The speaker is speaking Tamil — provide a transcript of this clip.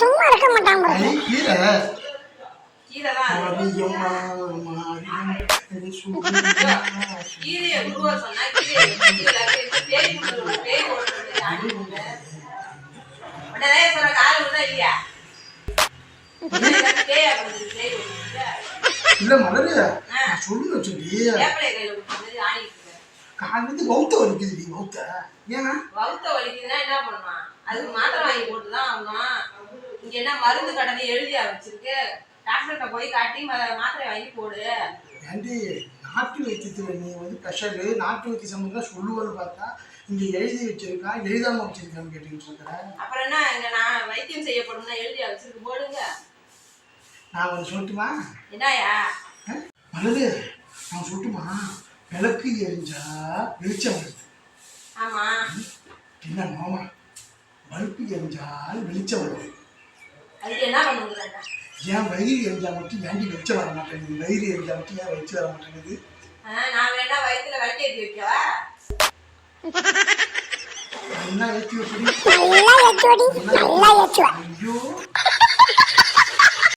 சும்மா இருக்க மாட்டான். இல்ல மலரு. சொல்லுங்க சொல்லி இருக்கு. காலையில பௌத்த வலிக்குது நீ பௌத்த ஏன்னா? வவுத்த வலிக்குதுன்னா என்ன பண்ணுவான்? அதுக்கு மாத்திரை வாங்கி போட்டுதான் ஆகணும். இங்க என்ன மருந்து கடனை எழுதியா வச்சிருக்கு டாக்டர்கிட்ட போய் காட்டி மாத்திரை வாங்கி போடு. ஏண்டி நாட்டு வைத்தியத்தில் நீ வந்து ஸ்பெஷலு நாட்டு வைத்திய சம்பந்தம் சொல்லுவது பார்த்தா இங்க எழுதி வச்சிருக்கா எழுதாம வச்சிருக்கான்னு கேட்டுக்கிட்டு இருக்கிற. அப்புறம் என்ன இங்க நான் வைத்தியம் செய்யப்படும்னா எழுதியா வச்சிருக்கு போடுங்க. நான் ஒன்று சொல்லட்டுமா? என்னயா ஆ? மலரு நான் சொல்லட்டுமா? விளக்கு எரிஞ்சா வெளிச்சம் வருது. ஆமா. என்ன மாமா? பல்பு எரிஞ்சால் வெளிச்சம் வருது. அதுக்கு என்ன பண்ணுங்கிறாங்க ஏன் வயிறு எரிஞ்சா மட்டும் ஏன்டி வெளிச்சம் வர மாட்டேங்குது? வயிறு எரிஞ்சா மட்டும் ஏன் வெளிச்சம் வர மாட்டேங்குது? நான் வேணா வயித்துல விளக்கேற்றி வைக்கவா? என்ன ஏற்றி எப்படி நல்லா ஏற்றுவ ஐயோ.